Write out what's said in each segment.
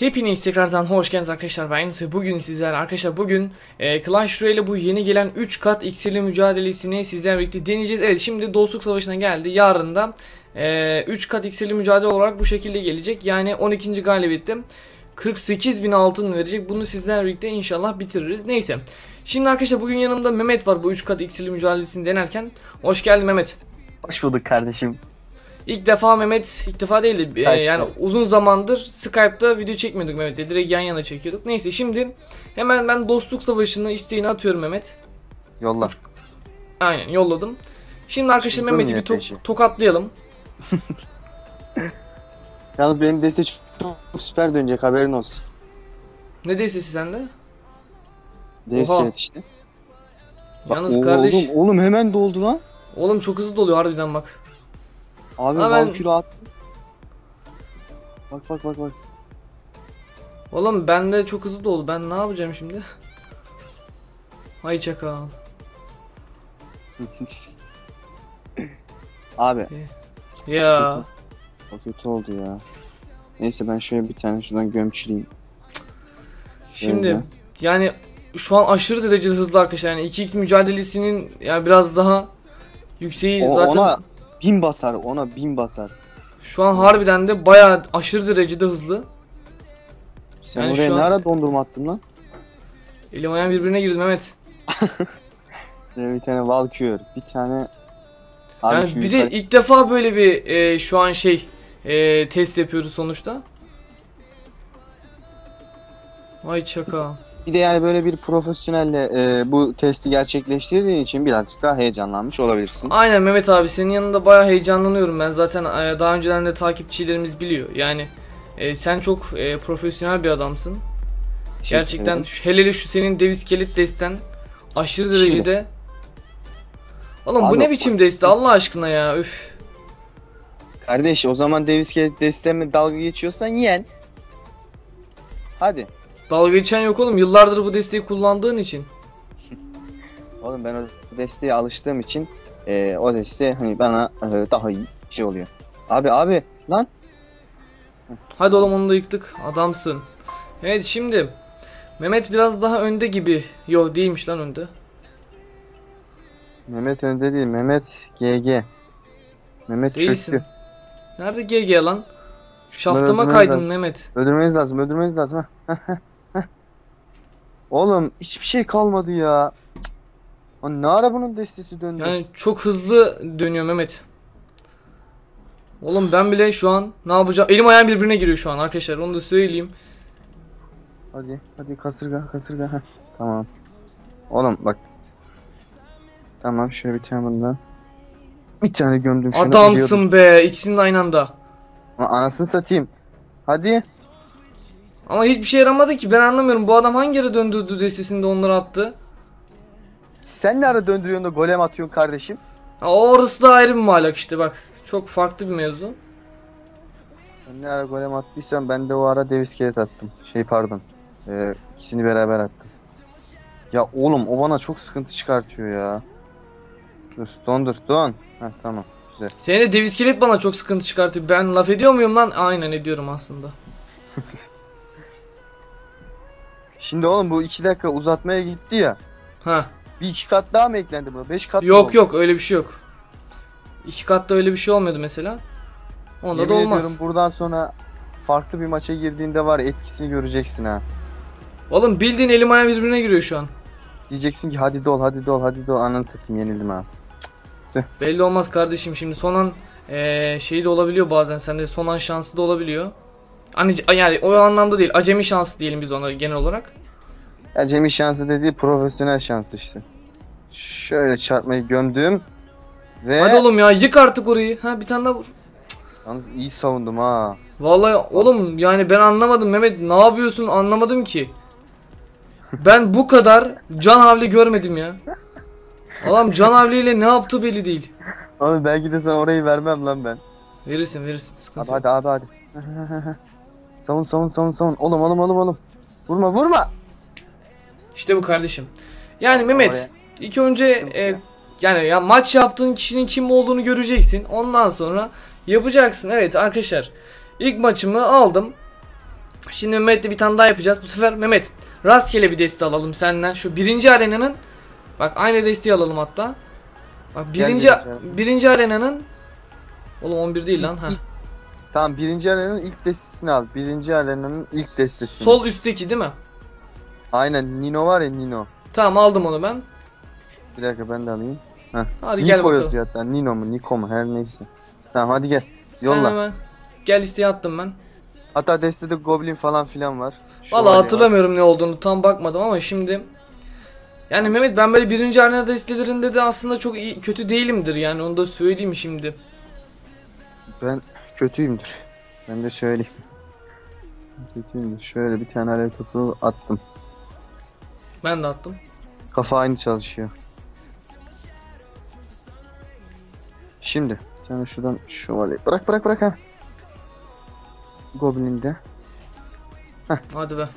Hepiniz tekrardan hoş geldiniz arkadaşlar ben Yunus bugün sizlerle arkadaşlar bugün e, Clash Royale bu yeni gelen 3 kat iksirli mücadelesini sizlerle birlikte deneyeceğiz. Evet şimdi dostluk savaşına geldi yarın da e, 3 kat iksirli mücadele olarak bu şekilde gelecek yani 12. galibiyette 48 bin altın verecek bunu sizlerle birlikte inşallah bitiririz neyse. Şimdi arkadaşlar bugün yanımda Mehmet var bu 3 kat iksirli mücadelesini denerken hoş geldin Mehmet. Hoş bulduk kardeşim. İlk defa Mehmet, ilk defa değil de e, Skype'da. yani uzun zamandır Skype'da video çekmiyorduk Mehmet'le. Direkt yan yana çekiyorduk. Neyse şimdi hemen ben dostluk savaşını isteğini atıyorum Mehmet. Yolla. Aynen yolladım. Şimdi arkadaşlar Mehmet'i bir to- peşi. tokatlayalım. Yalnız benim deste çok, çok süper dönecek haberin olsun. Ne destesi sende? İskelet işte. Bak, Yalnız oğlum, kardeş, oğlum, Oğlum hemen doldu lan. çok hızlı doluyor harbiden bak. Abi Ha, ben- Valkyrie attı. Bak bak bak bak. Oğlum bende çok hızlı doldu. Ben ne yapacağım şimdi? Ay çakal. Abi Ya. o kötü oldu ya. Neyse ben şöyle bir tane şuradan gömçüreyim. Şimdi Öyle. yani şu an aşırı derecede hızlı arkadaşlar. Yani 2x mücadelesinin ya biraz daha yükseği O, zaten Ona bin basar ona bin basar. şu an harbiden de bayağı aşırı derecede hızlı. Sen Yani oraya şu an- ne ara dondurma attın lan? Elim ayağım birbirine girdi Mehmet. Bir tane Valkyrie, bir tane Abi Yani bir de ilk defa böyle bir e, şu an şey e, test yapıyoruz sonuçta. Vay çaka. Bir de yani böyle bir profesyonelle e, bu testi gerçekleştirdiğin için birazcık daha heyecanlanmış olabilirsin. Aynen Mehmet abi senin yanında bayağı heyecanlanıyorum ben zaten e, daha önceden de takipçilerimiz biliyor yani e, sen çok e, profesyonel bir adamsın Teşekkür gerçekten ederim. şu, hele hele şu senin dev iskelet desten aşırı Şimdi- derecede Oğlum bu Abi- ne biçim deste Allah aşkına ya üf Kardeş o zaman Davis Kelly desteme dalga geçiyorsan yen. Hadi. Dalga geçen yok oğlum yıllardır bu desteği kullandığın için Oğlum ben o desteğe alıştığım için e, o deste hani bana e, daha iyi şey oluyor. Abi abi lan. Hadi oğlum onu da yıktık. Adamsın. Evet şimdi Mehmet biraz daha önde gibi. Yok değilmiş lan önde. Mehmet önde değil Mehmet GG. Mehmet Değilsin. çöktü. Nerede GG lan? Şaftıma öldürmeniz kaydın. Mehmet. Öldürmeniz lazım öldürmeniz lazım. Oğlum hiçbir şey kalmadı ya. Lan ne ara bunun destesi döndü? Yani çok hızlı dönüyor Mehmet. Oğlum ben bile şu an ne yapacağım? Elim ayağım birbirine giriyor şu an arkadaşlar. Onu da söyleyeyim. Hadi hadi kasırga kasırga. Heh, tamam. Oğlum bak. Tamam şöyle bir tane bundan. Bir tane gömdüm şunu. biliyordum. Adamsın be. İkisinin de aynı anda. Lan Anasını satayım. Hadi. Ama hiçbir şey yaramadı ki. Ben anlamıyorum. Bu adam hangi yere döndürdü destesinde onları attı? Sen ne ara döndürüyorsun da golem atıyorsun kardeşim? Ha, orası da ayrı bir malak işte bak. Çok farklı bir mevzu. Sen ne ara golem attıysan ben de o ara dev iskelet attım. Şey pardon. Ee, ikisini beraber attım. Ya oğlum o bana çok sıkıntı çıkartıyor ya. Dur dondur don. Heh tamam güzel. Senin de dev iskelet bana çok sıkıntı çıkartıyor. Ben laf ediyor muyum lan? Aynen ediyorum aslında. Şimdi oğlum bu iki dakika uzatmaya gitti ya. Ha. Bir iki kat daha mı eklendi buna? Beş kat mı Yok oldu? yok öyle bir şey yok. İki katta öyle bir şey olmuyordu mesela. Onda da Yemin olmaz. ediyorum buradan sonra farklı bir maça girdiğinde var etkisini göreceksin ha. Oğlum bildiğin elim ayağım birbirine giriyor şu an. Diyeceksin ki hadi dol hadi dol hadi dol ananı satayım yenildim ha. Belli olmaz kardeşim şimdi son an eee şey de olabiliyor bazen sende son an şansı da olabiliyor. Hani yani o anlamda değil acemi şansı diyelim biz ona genel olarak. Ya Cemil şansı dediği profesyonel şans işte. Şöyle çarpmayı gömdüm. Ve Hadi oğlum ya yık artık orayı. Ha bir tane daha vur. yalnız iyi savundum ha. Vallahi oğlum yani ben anlamadım Mehmet ne yapıyorsun anlamadım ki. Ben bu kadar can havli görmedim ya. Adam can havliyle ne yaptı belli değil. Abi belki de sana orayı vermem lan ben. Verirsin verirsin Abi sıkıntı yok. hadi abi hadi. savun savun savun savun. Oğlum oğlum oğlum oğlum. Vurma vurma. İşte bu kardeşim. Yani Mehmet Oraya. ilk önce e, yani ya maç yaptığın kişinin kim olduğunu göreceksin. Ondan sonra yapacaksın. Evet arkadaşlar ilk maçımı aldım. Şimdi Mehmet'le bir tane daha yapacağız. Bu sefer Mehmet rastgele bir deste alalım senden. Şu birinci arenanın bak aynı desteği alalım hatta. Bak birinci birinci arenanın Oğlum 11 değil lan. Ha. Tamam birinci arenanın ilk destesini al. Birinci arenanın ilk destesini. Sol üstteki değil mi? Aynen Nino var ya Nino. Tamam aldım onu ben. Bir dakika ben de alayım. Hadi gel Niko bakalım. yazıyor hatta. Nino mu Niko mu her neyse. Tamam hadi gel. Sen Yolla. hemen gel listeye attım ben. Hatta destede Goblin falan filan var. Şövalye Vallahi var. hatırlamıyorum ne olduğunu tam bakmadım ama şimdi yani Mehmet ben böyle birinci arena listelerinde de aslında çok iyi, kötü değilimdir yani onu da söyleyeyim şimdi. Ben kötüyümdür. Ben de söyleyeyim. Kötüyümdür. Şöyle bir tane alev topu attım. Ben de attım. Kafa aynı çalışıyor. Şimdi tane şuradan şövalye. Bırak bırak bırak ha. Goblin de. Hadi be.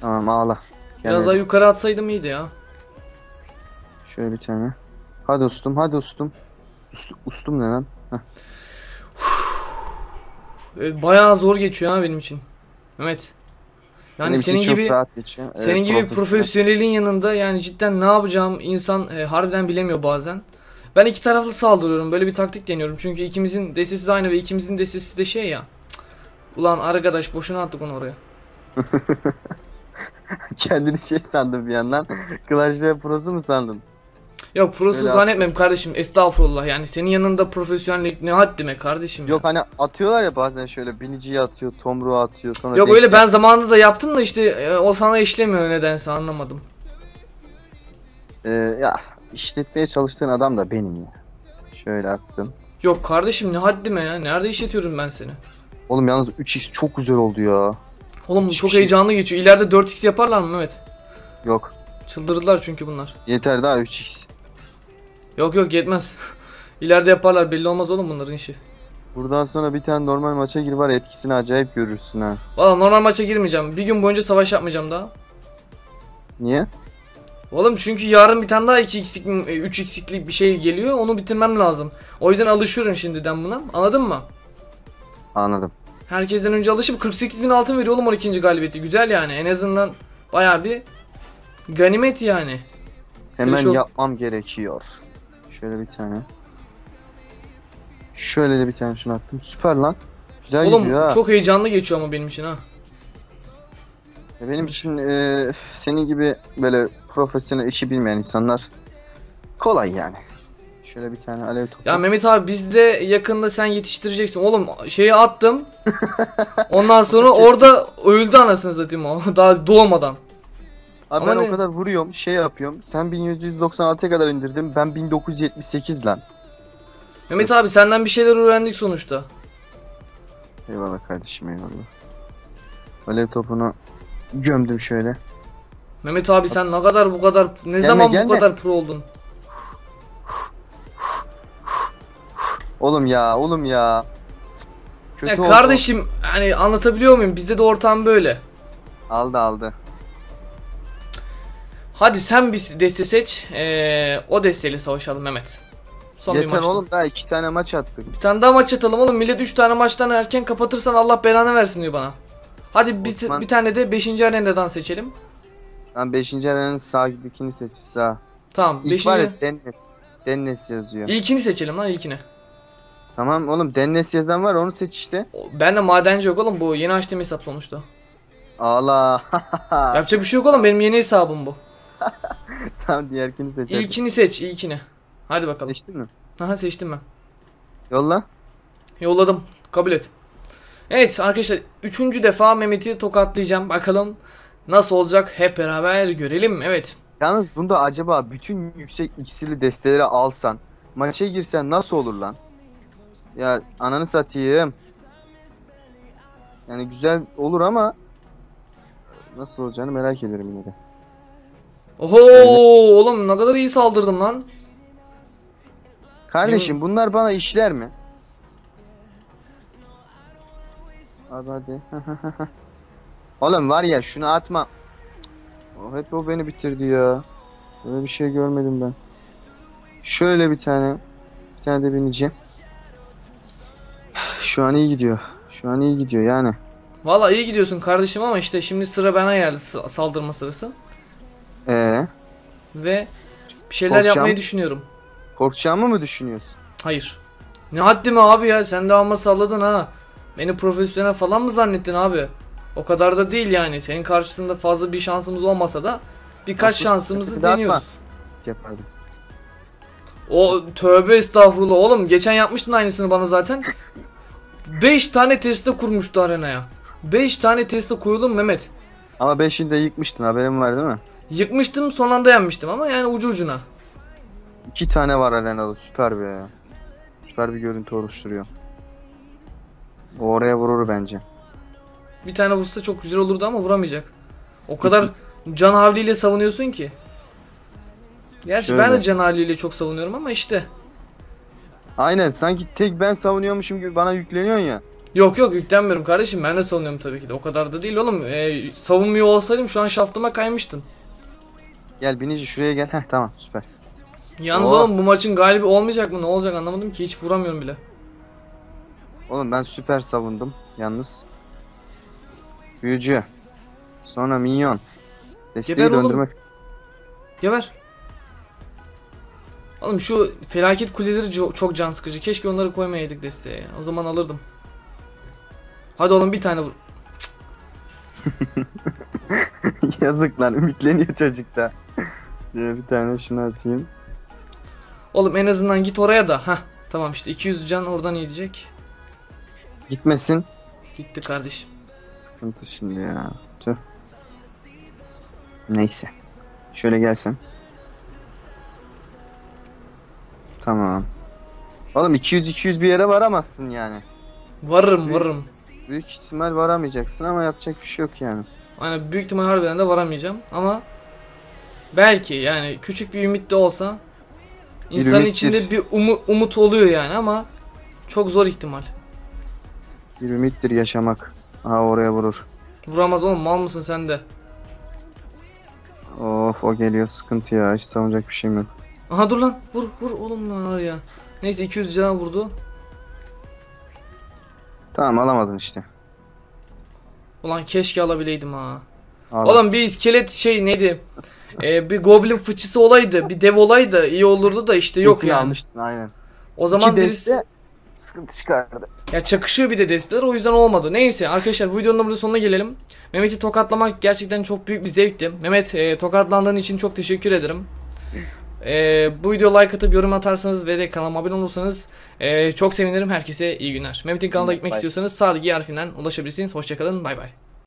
Tamam ağla. Gel Biraz daha yukarı atsaydım iyiydi ya. Şöyle bir tane. Hadi ustum hadi ustum. Ust- ustum ne lan? Evet, bayağı zor geçiyor ha benim için. Mehmet. Yani Benim senin gibi geçiyor. Evet, senin gibi profesyonel. profesyonelin yanında yani cidden ne yapacağım insan e, harbiden bilemiyor bazen. Ben iki taraflı saldırıyorum. Böyle bir taktik deniyorum. Çünkü ikimizin destesi de aynı ve ikimizin destesi de şey ya. Ulan arkadaş boşuna attık onu oraya. Kendini şey sandım bir yandan. Clash Royale prosu mu sandın? Yok prosu Öyle zannetmem kardeşim. Estağfurullah. Yani senin yanında profesyonellik ne haddime kardeşim ya. Yok hani atıyorlar ya bazen şöyle biniciyi atıyor, tomruğu atıyor sonra Yok denk öyle ben zamanında da yaptım da işte e, o sana işlemiyor nedense anlamadım. Ee, ya işletmeye çalıştığın adam da benim ya. Şöyle attım. Yok kardeşim ne haddime ya. Nerede işletiyorum ben seni? Oğlum yalnız 3x çok güzel oldu ya. Oğlum Hiçbir çok şey- heyecanlı geçiyor. İleride 4x yaparlar mı Mehmet? Yok. Çıldırdılar çünkü bunlar. Yeter daha 3x. Yok yok yetmez. İleride yaparlar belli olmaz oğlum bunların işi. Buradan sonra bir tane normal maça gir var etkisini acayip görürsün ha. Valla normal maça girmeyeceğim. Bir gün boyunca savaş yapmayacağım daha. Niye? Oğlum çünkü yarın bir tane daha 2x'lik mi, e, 3x'lik bir şey geliyor. Onu bitirmem lazım. O yüzden alışıyorum şimdiden buna. Anladın mı? Anladım. Herkesten önce alışıp 48 bin altın veriyor oğlum 12. galibiyeti. Güzel yani. En azından bayağı bir ganimet yani. Hemen çok- yapmam gerekiyor. Şöyle bir tane. Şöyle de bir tane şunu attım. Süper lan. Güzel Oğlum gidiyor ha. çok heyecanlı geçiyor ama benim için ha. Ya Benim için eee, senin gibi böyle profesyonel işi bilmeyen insanlar kolay yani. Şöyle bir tane alev topu. Ya Mehmet abi biz de yakında sen yetiştireceksin. Oğlum şeyi attım. Ondan sonra orada öldü anasını satayım o. Daha doğmadan. Abi ama ben ne- o kadar vuruyorum, şey yapıyorum. Sen 1796'ya kadar indirdin. Ben 1978 lan. Mehmet abi senden bir şeyler öğrendik sonuçta. Eyvallah kardeşim eyvallah. Alev topunu gömdüm şöyle. Mehmet abi sen ne kadar bu kadar ne zaman gelme. bu kadar pro oldun? Oğlum ya, oğlum ya. Kötü Ya oldu. kardeşim hani anlatabiliyor muyum? Bizde de ortam böyle. Aldı aldı. Hadi sen bir deste seç. Ee, o desteyle savaşalım Mehmet. Son bir Yeter maçta. oğlum daha iki tane maç attık. Bir tane daha maç atalım oğlum. Millet 3 tane maçtan erken kapatırsan Allah belanı versin diyor bana. Hadi bir, Osman- bir tane de 5. arenadan seçelim. Ben 5. arenanın sağdakini seç sağ. Tamam. İlk 5. var ya Dennes. Dennes yazıyor. İlkini seçelim lan ilkini. Tamam oğlum Dennes yazan var onu seç işte. Ben de madenci yok oğlum bu yeni açtığım hesap sonuçta. Ağla. Yapacak bir şey yok oğlum benim yeni hesabım bu. tamam diğerkini seç. İlkini seç ilkini. Hadi bakalım. Seçtin mi? Aha seçtim ben. Yolla. Yolladım. Kabul et. Evet arkadaşlar üçüncü defa Mehmet'i tokatlayacağım. Bakalım nasıl olacak hep beraber görelim. Evet. Yalnız bunda acaba bütün yüksek iksirli desteleri alsan maça girsen nasıl olur lan? Ya ananı satayım. Yani güzel olur ama nasıl olacağını merak ediyorum yine de. Oho oğlum ne kadar iyi saldırdım lan. Kardeşim bunlar bana işler mi? Abi hadi. Oğlum var ya şunu atma. O hep o beni bitirdi ya. Böyle bir şey görmedim ben. Şöyle bir tane. Bir tane de bineceğim. Şu an iyi gidiyor. Şu an iyi gidiyor yani. Valla iyi gidiyorsun kardeşim ama işte şimdi sıra bana geldi saldırma sırası. Ve bir şeyler Korkacağım. yapmayı düşünüyorum. korkacağımı mı düşünüyorsun? Hayır. Ne haddime abi ya sen de amma salladın ha. Beni profesyonel falan mı zannettin abi? O kadar da değil yani. Senin karşısında fazla bir şansımız olmasa da birkaç Atma, şansımızı deniyoruz. Yapardım. O tövbe estağfurullah oğlum geçen yapmıştın aynısını bana zaten. 5 tane teste kurmuştu arenaya. 5 tane teste koyulum Mehmet. Ama beşini de yıkmıştın haberin var değil mi? Yıkmıştım son anda yenmiştim ama yani ucu ucuna. İki tane var arenada süper be. Süper bir görüntü oluşturuyor. O oraya vurur bence. Bir tane vursa çok güzel olurdu ama vuramayacak. O kadar can havliyle savunuyorsun ki. Gerçi ben de Şöyle. can havliyle çok savunuyorum ama işte. Aynen sanki tek ben savunuyormuşum gibi bana yükleniyorsun ya. Yok yok yüklenmiyorum kardeşim ben de savunuyorum tabii ki de. O kadar da değil oğlum. Ee, savunmuyor olsaydım şu an şaftıma kaymıştın. Gel binici şuraya gel. Heh tamam süper. Yalnız Oo. oğlum bu maçın galibi olmayacak mı? Ne olacak anlamadım ki hiç vuramıyorum bile. Oğlum ben süper savundum yalnız. Büyücü. Sonra minyon. Desteği Geber oğlum. döndürmek. Geber. Oğlum şu felaket kuleleri çok can sıkıcı. Keşke onları koymayaydık desteğe. O zaman alırdım. Hadi oğlum bir tane vur. Yazık lan ümitleniyor çocuk da. Diye bir tane şunu atayım. Oğlum en azından git oraya da. Hah. Tamam işte 200 can oradan yiyecek. Gitmesin. Gitti kardeşim. Sıkıntı şimdi ya. Tüh. Neyse. Şöyle gelsen. Tamam. Oğlum 200-200 bir yere varamazsın yani. Varırım varırım. Büyük ihtimal varamayacaksın ama yapacak bir şey yok yani. Hani büyük ihtimal harbiden de varamayacağım ama belki yani küçük bir ümit de olsa insanın ümittir. içinde bir umu- umut oluyor yani ama çok zor ihtimal. Bir ümittir yaşamak. Aha oraya vurur. Vuramaz oğlum mal mısın sen de? Of o geliyor sıkıntı ya. Hiç savunacak bir şeyim yok. Aha dur lan vur vur oğlum lan ya. Neyse 200 can vurdu. Tamam alamadın işte. Ulan keşke alabileydim ha. Al. Oğlum bir iskelet şey neydi? Ee, bir goblin fıçısı olaydı, bir dev olaydı iyi olurdu da işte yok İkisini yani. almıştın aynen. O zaman İki birisi deste sıkıntı çıkardı. ya çakışıyor bir de desteler o yüzden olmadı. Neyse arkadaşlar bu videonun da burada sonuna gelelim. Mehmet'i tokatlamak gerçekten çok büyük bir zevkti. Mehmet e, tokatlandığın için çok teşekkür ederim. E, bu videoya like atıp yorum atarsanız ve de kanalıma abone olursanız e, çok sevinirim. Herkese iyi günler. Mehmet'in kanalına gitmek Bye. istiyorsanız sağdaki harfinden ulaşabilirsiniz. Hoşçakalın. Bay bay.